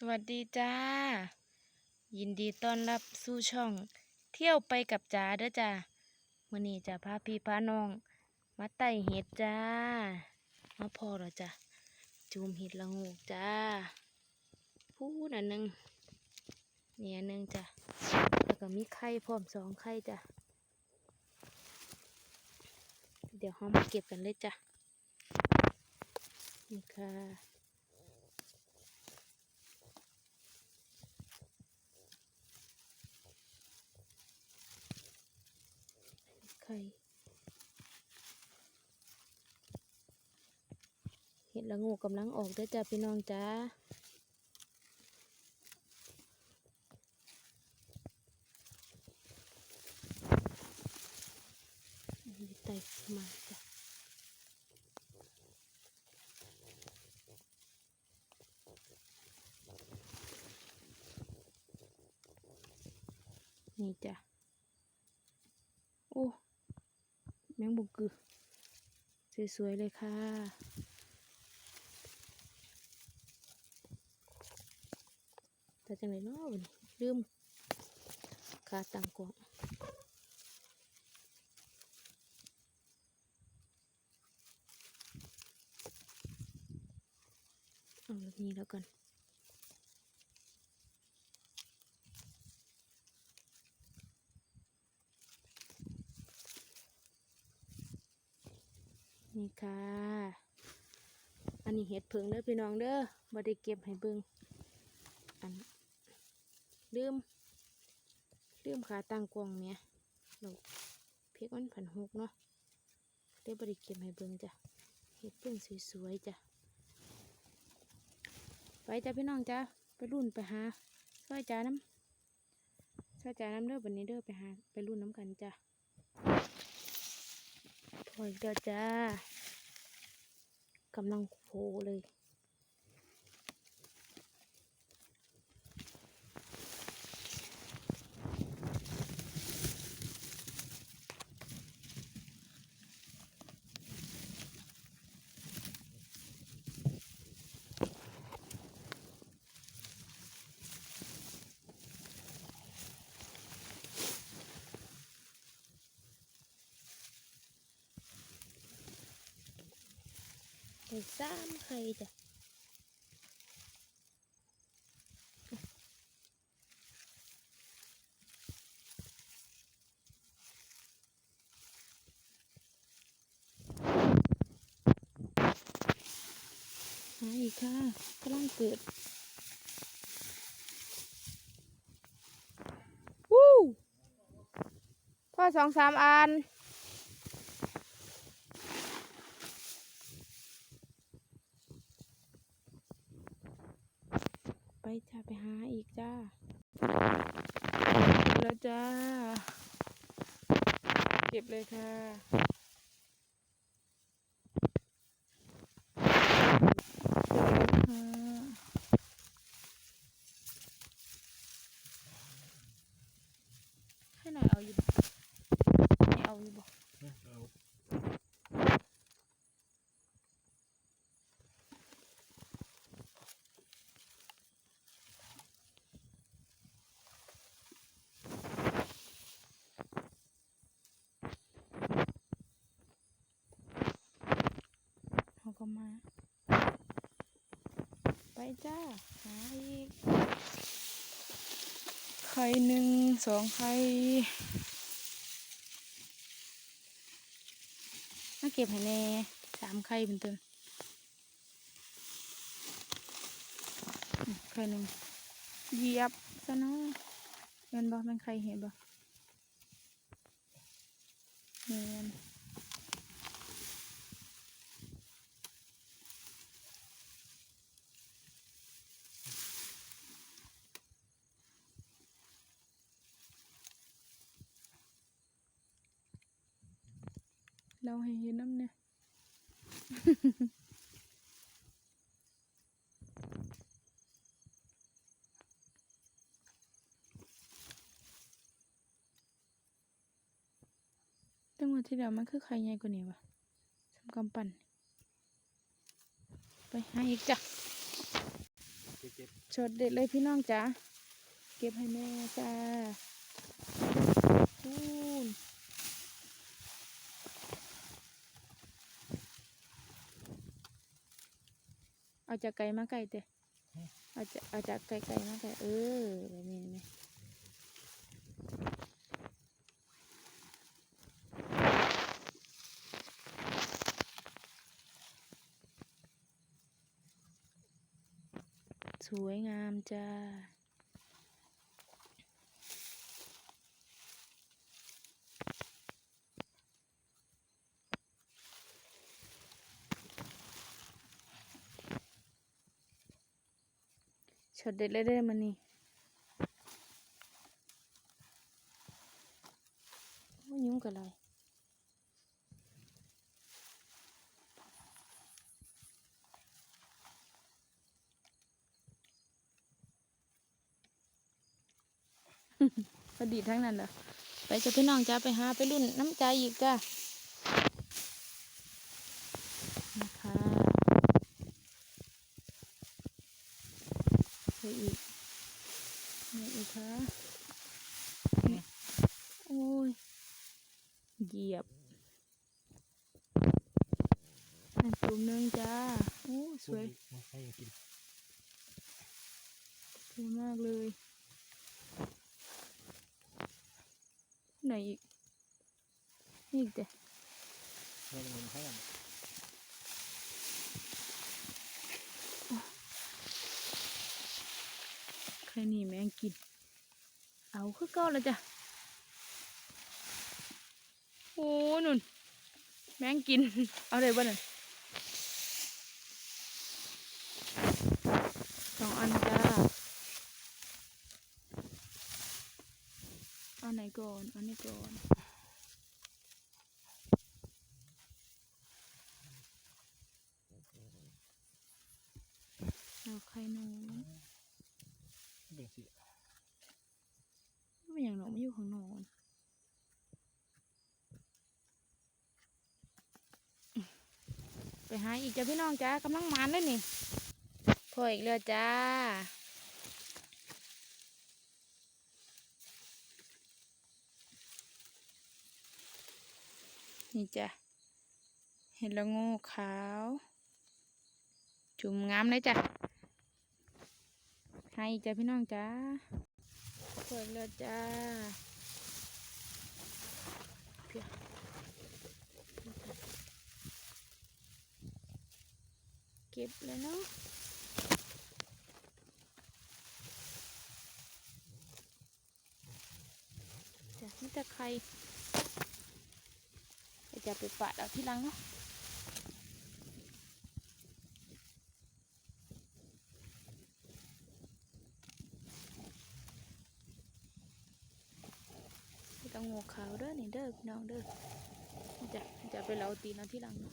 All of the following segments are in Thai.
สวัสดีจ้า ยินดีต้อนรับสู่ช่อง เที่ยวไปกับจ๋าเด้อจ้ามื่อนี้จะพาพี่พาน้อง มาไต่เห็ดจ้า มาพอแล้วจ้ะจูมเห็ดละงูกจ้าพูดอันหนึงเนี่ยนหนึงจ้ะแล้วก็มีไข่พร้อมสองไข่จ้ะเดี๋ยวเรามาเก็บกันเลยจ้ะนี่ค่ะ ข่ เห็ดละงูกำลังออกด้อจ้าพี่น้องจ้าไต่มาจ้ะนี่จ้ะ โอ้ แมงบุกกือ สวยๆเลยค่ะ แต่จังไรเนาะลืมคาตังกวางเอาแบบนี้แล้วกันค่ะ อันนี้ เห็ดเพิงเด้อพี่น้องเด้อบ่ได้เก็บให้เบิ่งอันลืมลืมขาตั้งกวงเมียเราเพกมันผันหกเนาะได้บ่ได้เก็บให้เบิ่งจ้ะเห็ดเพิ่งสวยๆจ้ะไปจ้ะพี่น้องจ้ะไปรุ่นไปหาช่วยจ้าน้ำช่วยจ้าน้ำเด้อวันนี้เด้อไปหาไปรุ่นน้ำกันจ้ะถอยเด้อจ้า กำลังโผล่เลย ได้สามไข่จ้ะหาอีกค่ะกำลังเกิดวู้พ่อสองสามอัน จ้าไปหาอีกจ้าแล้วจ้า เก็บเลยค่ะ เก็บเลยค่ะให้หน่อยเอาอยู่บ่ไม่เอาอยู่บ่เขาก็มา ไปจ้า หาอีก ไข่หนึ่งสองไข่มาเก็บให้แน่สามไข่เป็นต้นไข่หนึ่งเหยียบซะเนาะเงินบ่แมันไข่เห็นบ่เงิน เราให้เห็นน้ำเนี่ยตั้งวันที่เดียวมันคือไข่ใหญ่กว่านี้วะสำกำปั่น ไปหาอีกจ้ะช็อตเด็ดเลยพี่น้องจ๋าเก็บให้แม่จ้าพู เอาจากไก่มาไก่เตะเอาจากเอาจากไก่ไก่มาไก่เออแบบนี้ไหมสวยงามจ้า ช็อตเด็ดเลยเด้มันนี่โอ้ยยุ่งกับอะไรพอดีทั้งนั้นเหรอไปจะพี่น้องจ้าไปหาไปรุ่นน้ำใจอีกจ้านะคะไปอีกนี่อีกค่ะนี่โอ้ยเหยียบอันจุ่มหนึงจ้าโอ้ย สวยมาให้กินสวยมากเลย ไหนอีก นี่อีกเด้เราจะเงินให้กันใครหนี่แมงกิน เอาคือเก่าแล้วจ้ะ โอ้นุ่น แมงกิน เอาได้บ่นั่นสองอันจ้า เอาไหน ก่อนเอานี่ก่อนเอาไข่หนูเป็นสิไม่อย่างหนูไม่อยู่ข้างนอกมันไปหาอีกจ้ะพี่น้องจ้ากำลังมานเลยนี่พออีกแล้วจ้า นี่จ้ะเห็นละโงูขาว จุ่มงามเลยจ้ะให้จ้ะพี่น้องจ้าเปิดแล้วจ้าเพียเก็บเลยเนาะจ้ะนี่ตะไคร้ จะไปปาดเอาที่ลังเนาะต้องงูขาวเด้อนี่เด้อพี่น้องเด้อจะจะไปเราตีนเอาที่ลังเนาะ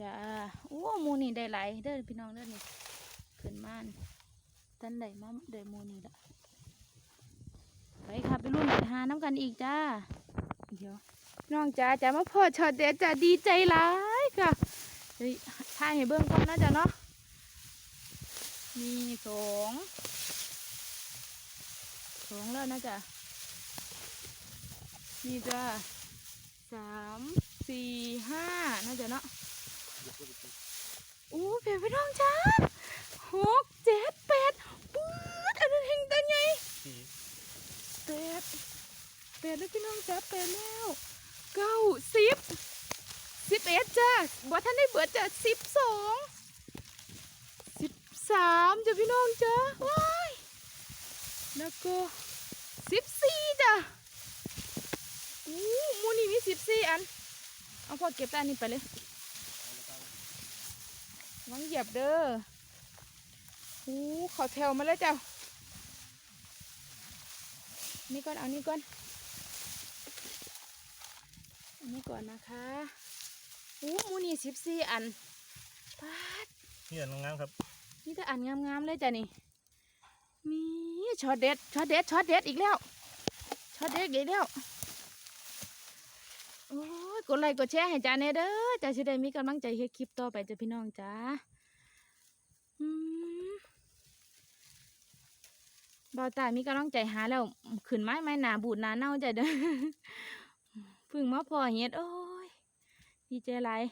จ้าโอ้หมูนี่ได้หลายเด้อพี่น้องเด้อนี่ขึ้นมาน ตันไดมาได้หมูนี่ละไปค่ะไปรุ่นไปหาน้ำกันอีกจ้า เดี๋ยวน้องจ้าจะมาพอช็อตเด็ดจ้าดีใจหลายค่ะเฮ้ยถ่ายให้เบิ่งก่อนนะจ้ะเนาะมีสองสองแล้วนะจ๊ะนี่จ้ะสามสี่ห้าน่าจะเนาะโอ้เพียพี่น้องจ้าหกเจ็ดแปดปื๊ดอันนั้นเฮงตันไง สี แปดแปดแล้ว พี่น้องจ้าแปแล้วเก้าสิบสิบเอ็ดจ้าบ่ท่านได้เบิดจ้ะสิบสองสิบสามจ้ะพี่น้องจ้าว้ายแล้วก็สิบสี่จ้ะอู้หมูนี่มีสิบสี่อัน เอาพอเก็บแต่อันนี้ไปเลยวังเหยียบเด้ออู้เขอแถวมาแล้วเจ้ะนี่ก่อน เอานี่ก่อน อันนี้ก่อนนะคะอู้หมูนี่สิบสี่อันปาดนี่น้องงามครับนี่แต่อันงามๆเลยจ้ะนี่มีช็อตเด็ดช็อตเด็ดช็อตเด็ดอีกแล้วช็อตเด็ดอีกแล้วโอ้ยกดไลค์กดแชร์ให้จ้าแน่เด้อจ้าสิได้มีกำลังใจเฮ็ดคลิปต่อไปจ้ะพี่น้องจ้าอืมบ่าวตายมีกำลังใจหาแล้ว ขึ้นไม้ไม้หนาบูดหนาเน่าจ้ะเด้อเพึ่งมาพอเฮ็ดโอ้ยดีใจหลาย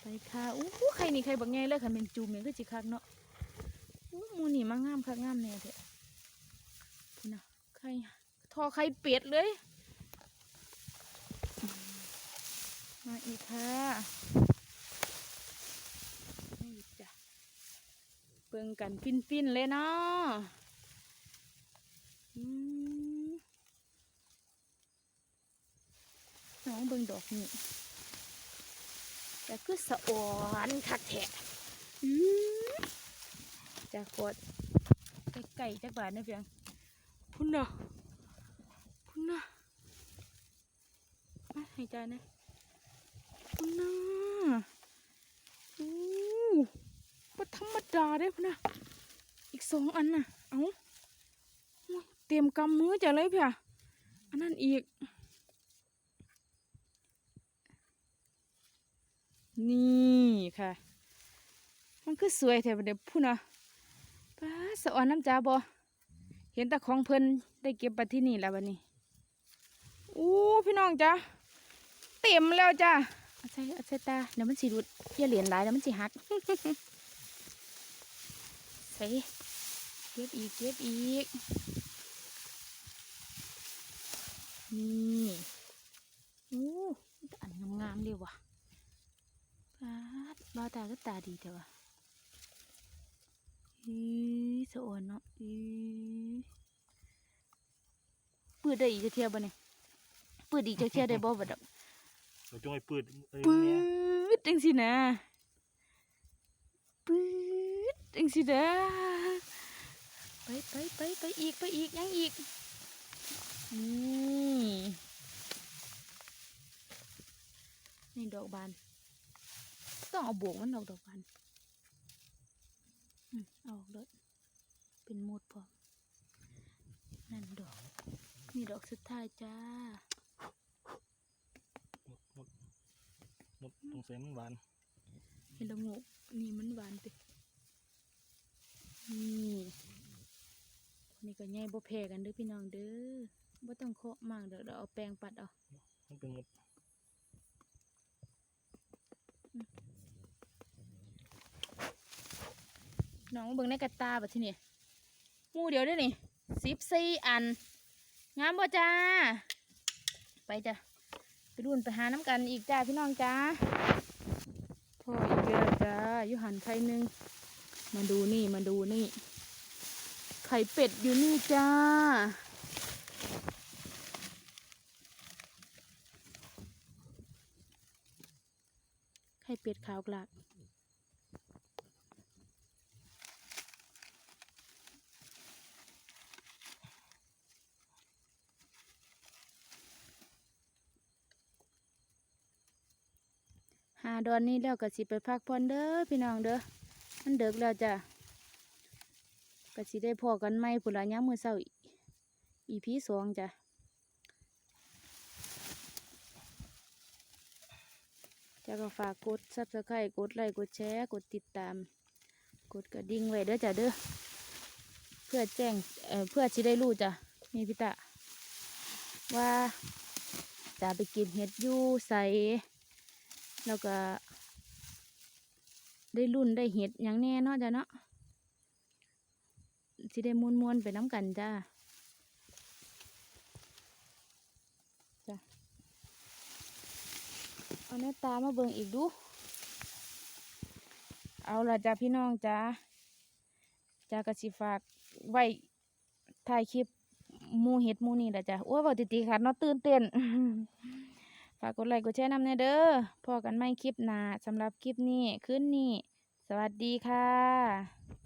ไปค่ะอู้หูใครนี่ใครบักไงเลยค่ะเป็นจูมเนี่ยคือสิคักเนาะอู้หมูนี่มางามคักงามแน่เด้อพุ่นน่ะใครทอไข่เป็ดเลยมาอีกค่ะนี่จ้ะเบิ่งกันฟินๆเลยเนาะอืมน้องเบิ่งดอก นี่แต่คือสะอ่อนคักแทะจะกดไก่จักบาทนะเพียงพุ่นน่ะพุ่นน่ะมาให้ใจนะพุ่นน่ะอู้บ่ธรรมดาเด้พุ่นนะอีกสองอันน่ะ เอาโอ้ยเตรียมกำมือจะเลยเพียอันนั้นอีก นี่ ค่ะ มันคือสวยแถวเด็บพุ่นน่ะป้าสะออนน้ำจ้าบ่เห็นต่ของเพิ่นได้เก็บไปที่นี่แล้วบัดนี้อู้พี่น้องจ้าเต็มแล้วจ้ะเอาใส่เอาใส่ตาเดี๋ยวมันสิรุดอย่าเหรียญหลายเดี๋ยวมันสิหักใส่เก็บอีกเก็บอีก นี่โอ้มีแต่อันงามๆเลยว่ะ ปาดบ้าวตาก็ตาดีแต่ว่ะอีสะอ่อนเนาะอีปืดได้อีกจะเทียบบ่เนี่ยปืดอีกจะเทียบได้บ่บ่ดอกเราจงไอ้ปืดเอ้ยปืเนี่ยดจังสินะปืดจังสินะไปไปไปไปอีกไปอีกยังอีกนี่นี่ดอกบาน ต้องเอาบวกมันดอกดอกบานอืมเอาออกเลยเป็นหมดพร้อมนั่นดอก นี่ดอกสุดท้ายจ้า หมดหมดหมดตรงเส้นมันหวานเห็นละโงกนี่มันหวานตินี่นี่ก็ใหญ่บ่แพ้กันเด้อพี่น้องเด้อบ่ต้องเคาะมากเด้อเดี๋ยวเอาแปรงปัดเอา มันเป็นหมด น้องเบิ่งในกระตาแบัดทีนี่มูเดียวด้อนี่สิบสี่อัน งามบ่จ้า ไปจ้ะ ไปรุ่นไปหาน้ำกันอีกจ้าพี่น้องจ้าพ่ออีกแล้วจ้าอยู่หันไข่หนึ่งมาดูนี่มาดูนี่ ไข่เป็ดอยู่นี่จ้าไข่เป็ดขาวกลาก ดอนนี้แล้วก็สิไปพักผ่อนเด้อพี่น้องเด้อมันเดึกแล้วจ้ะก็สิได้พอกันไหมพุ่นละยามมื้อเช้าอีพีสองจ้ะจะก็ฝากกด subscribe กดไลค์กดแชร์กดติดตาม กดกระดิ่งไว้เด้อจ้ะเด้อเพื่อแจ้งเอ่อเพื่อสิได้รู้จ้ะมีพิตะว่าจะไปก็บเห็ดยู่ใส แล้วก็ ได้รุ่นได้เห็ดอย่างแน่นาะจ้ะเนาะสิได้มวนมวนไปน้ำกันจ้าจ้ะเอาหน้าตามาเบิ่งอีกดู เอาละจ้าพี่น้องจ้าจ้ากระสิฝากไว้ถ่ายคลิปมูเห็ดมูนี่แหละจ้ะโอ้ยบอกติดๆค่ะเนาะตื่นเต้นากกดไลค์กดแชร์นำแน่เด้อพอกันไม่คลิปหน้าสำหรับคลิปนี้คืนนี้สวัสดีค่ะ